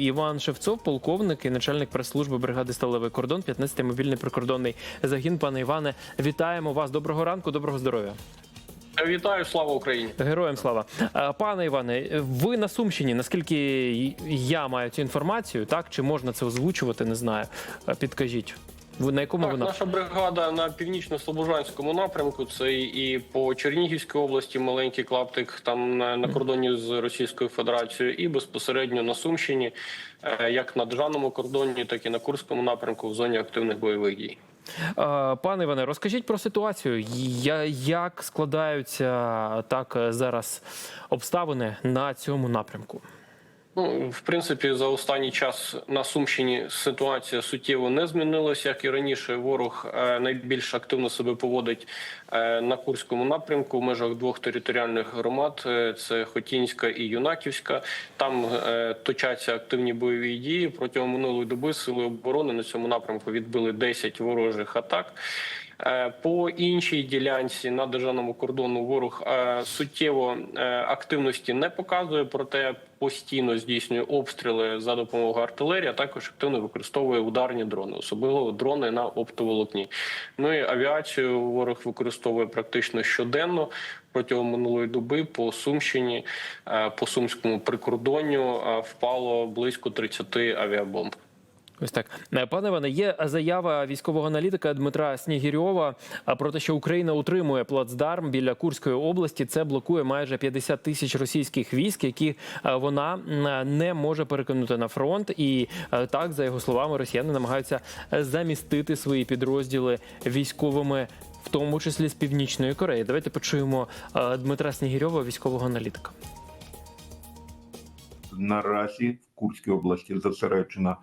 Іван Шевцов, полковник і начальник прес-служби бригади Сталевий кордон, 15-й мобільний прикордонний загін. Пане Іване, вітаємо вас. Доброго ранку, доброго здоров'я. Вітаю, слава Україні. Героям слава. Пане Іване, ви на Сумщині, наскільки я маю цю інформацію, так чи можна це озвучувати? Не знаю. Підкажіть. На якому Так, вона? наша бригада на північно-слобожанському напрямку. Це і по Чернігівській області маленький клаптик, там на, на кордоні з Російською Федерацією, і безпосередньо на Сумщині, е, як на державному кордоні, так і на Курському напрямку в зоні активних бойових дій. Пане Іване, розкажіть про ситуацію. Як складаються так зараз обставини на цьому напрямку? Ну, в принципі, за останній час на Сумщині ситуація суттєво не змінилася. Як і раніше, ворог е, найбільш активно себе поводить е, на Курському напрямку в межах двох територіальних громад: Е, це Хотінська і Юнаківська. Там точаться активні бойові дії. Протягом минулої доби сили оборони на цьому напрямку відбили 10 ворожих атак. Е, По іншій ділянці на державному кордону ворог е, суттєво е, активності не показує, проте постійно здійснює обстріли за допомогою артилерії, а також активно використовує ударні дрони, особливо дрони на оптоволокні. Ну і авіацію ворог використовує практично щоденно. Протягом минулої доби по Сумщині, по сумському прикордонню впало близько 30 авіабомб. Ось так, Е, пане Іване, є заява військового аналітика Дмитра Снігірьова а, про те, що Україна утримує плацдарм біля Курської області. Це блокує майже 50 тисяч російських військ, які е, вона не може перекинути на фронт. І е, так, за його словами, росіяни намагаються е, замістити свої підрозділи військовими. В тому числі з північної Кореї. Давайте почуємо е, Дмитра Снігірьова, військового аналітика. наразі Курській області зосереджена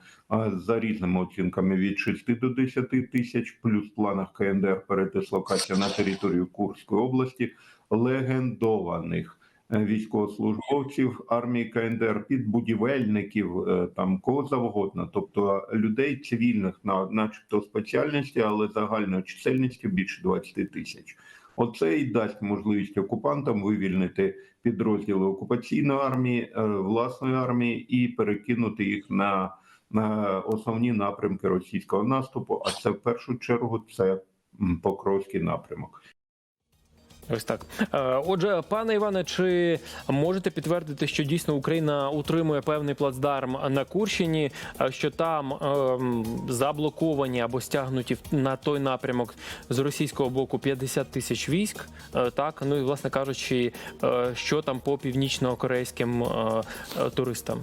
за різними оцінками від 6 до 10 тисяч, плюс в планах КНДР передислокація на територію Курської області легендованих е, військовослужбовців армії КНДР, підбудівельників, е, там кого завгодно, тобто людей цивільних на начебто спеціальності, але загальною чисельністю більше 20 тисяч. Оце і дасть можливість окупантам вивільнити підрозділи окупаційної армії, е, власної армії і перекинути їх на, на основні напрямки російського наступу. А це в першу чергу це Покровський напрямок. Ось так. Е, Отже, пане Іване, чи можете підтвердити, що дійсно Україна утримує певний плацдарм на Курщині, е, що там ем, заблоковані або стягнуті на той напрямок з російського боку 50 тисяч військ? Е, Так, ну і власне кажучи, що там по північно-корейським туристам?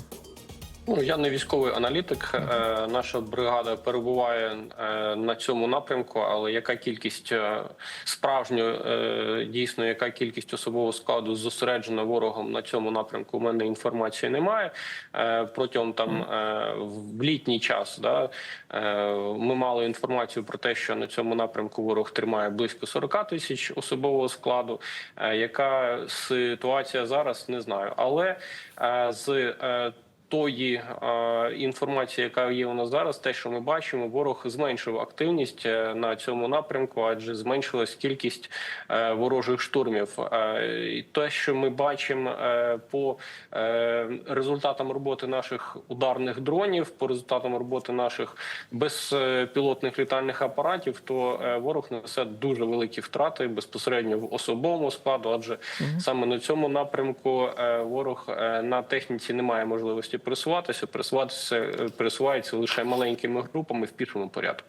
Ну я не військовий аналітик. Е, наша бригада перебуває е, на цьому напрямку, але яка кількість е, справжньо е, дійсно, яка кількість особового складу зосереджена ворогом на цьому напрямку? У мене інформації немає. Е, протягом там е, в літній час да, е, ми мали інформацію про те, що на цьому напрямку ворог тримає близько 40 тисяч особового складу. Е, яка ситуація зараз, не знаю, але е, з е, тої е, інформації, яка є у нас зараз, те, що ми бачимо, ворог зменшив активність е, на цьому напрямку, адже зменшилась кількість е, ворожих штурмів. Е, і те, що ми бачимо е, по е, результатам роботи наших ударних дронів, по результатам роботи наших безпілотних літальних апаратів, то е, ворог несе дуже великі втрати безпосередньо в особовому складу, адже саме на цьому напрямку е, ворог е, на техніці не має можливості пересуватися. Пересуватися е, пересувається лише маленькими групами в пішому порядку.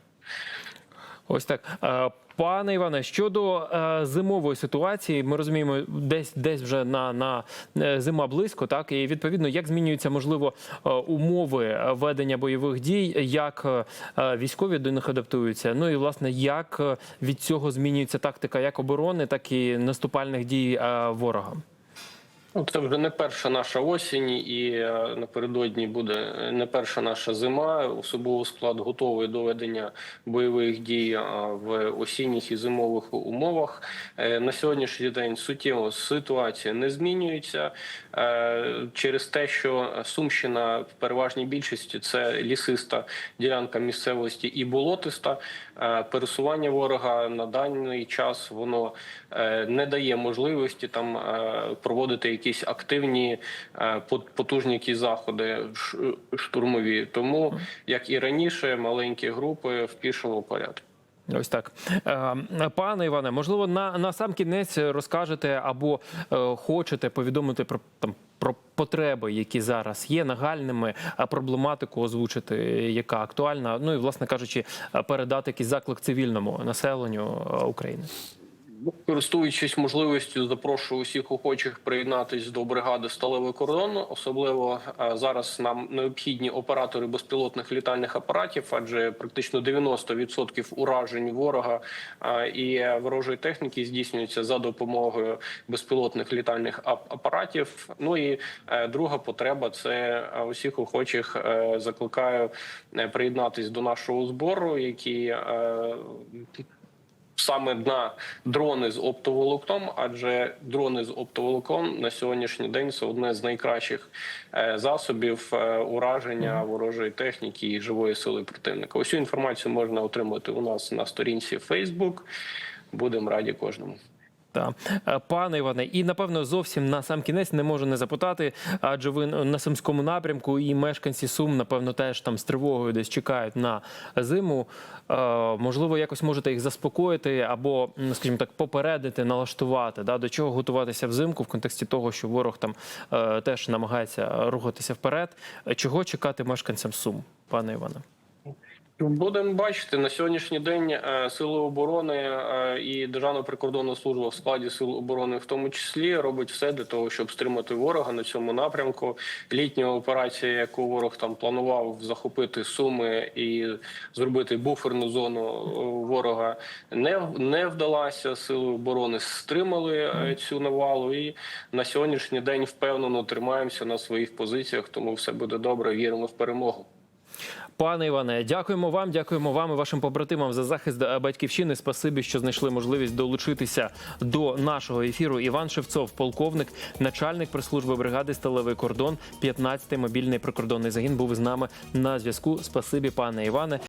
Ось так. Е, Пане Іване, щодо е, зимової ситуації, ми розуміємо, десь десь вже на, на зима близько, так і відповідно, як змінюються можливо умови ведення бойових дій, як військові до них адаптуються. Ну і власне, як від цього змінюється тактика як оборони, так і наступальних дій ворога. Ну, Це вже не перша наша осінь, і е, напередодні буде не перша наша зима. Особовий склад готовий до ведення бойових дій е, в осінніх і зимових умовах. Е, На сьогоднішній день суттєво ситуація не змінюється е, через те, що Сумщина в переважній більшості це лісиста ділянка місцевості і болотиста. Е, Пересування ворога на даний час воно е, не дає можливості там е, проводити якісь активні е, потужні якісь заходи штурмові. Тому як і раніше, маленькі групи в пішому порядку. Ось так. Е, Пане Іване, можливо, на, на сам кінець розкажете або е, хочете повідомити про там. Про потреби, які зараз є нагальними, а проблематику озвучити, яка актуальна. Ну і власне кажучи, передати якийсь заклик цивільному населенню України. Користуючись можливістю, запрошую усіх охочих приєднатись до бригади Сталевий кордон. Особливо е, зараз нам необхідні оператори безпілотних літальних апаратів, адже практично 90% уражень ворога е, і ворожої техніки здійснюються за допомогою безпілотних літальних ап- апаратів. Ну і е, друга потреба це усіх охочих закликаю приєднатись до нашого збору, які е, саме на дрони з оптоволокном, адже дрони з оптоволокном на сьогоднішній день це одне з найкращих е, засобів е, ураження ворожої техніки і живої сили противника. Усю інформацію можна отримати у нас на сторінці Facebook. Будемо раді кожному. Так. Е, Пане Іване, і напевно зовсім на сам кінець не можу не запитати, адже ви на Сумському напрямку і мешканці Сум, напевно, теж там з тривогою десь чекають на зиму. Е, можливо, якось можете їх заспокоїти або, скажімо так, попередити, налаштувати, да, до чого готуватися взимку в контексті того, що ворог там е, теж намагається рухатися вперед. Чого чекати мешканцям Сум, пане Іване? Будемо бачити на сьогоднішній день е, сили оборони е, і Державна прикордонна служба в складі сил оборони, в тому числі, робить все для того, щоб стримати ворога на цьому напрямку. Літня операція, яку ворог там планував захопити суми і зробити буферну зону е, ворога, не не вдалася. Сили оборони стримали цю навалу, і на сьогоднішній день впевнено тримаємося на своїх позиціях. Тому все буде добре. Віримо в перемогу. Пане Іване, дякуємо вам, дякуємо вам і вашим побратимам за захист батьківщини. Спасибі, що знайшли можливість долучитися до нашого ефіру. Іван Шевцов, полковник, начальник прес-служби бригади Сталевий кордон, 15-й мобільний прикордонний загін, був з нами на зв'язку. Спасибі, пане Іване.